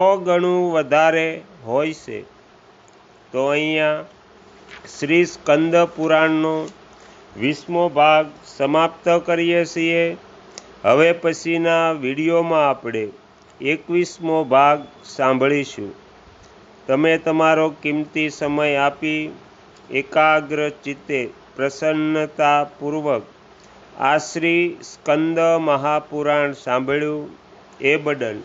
સો ગણું વધારે હોય છે. તો અહીંયા શ્રી સ્કંદ પુરાણનો વીસમો ભાગ સમાપ્ત કરીએ છીએ. હવે પછીના વિડીયોમાં આપણે એકવીસમો ભાગ સાંભળીશું. તમે તમારો કિંમતી સમય આપી એકાગ્ર ચિત્તે પ્રસન્નતાપૂર્વક આ શ્રી સ્કંદ મહાપુરાણ સાંભળ્યું એ બદલ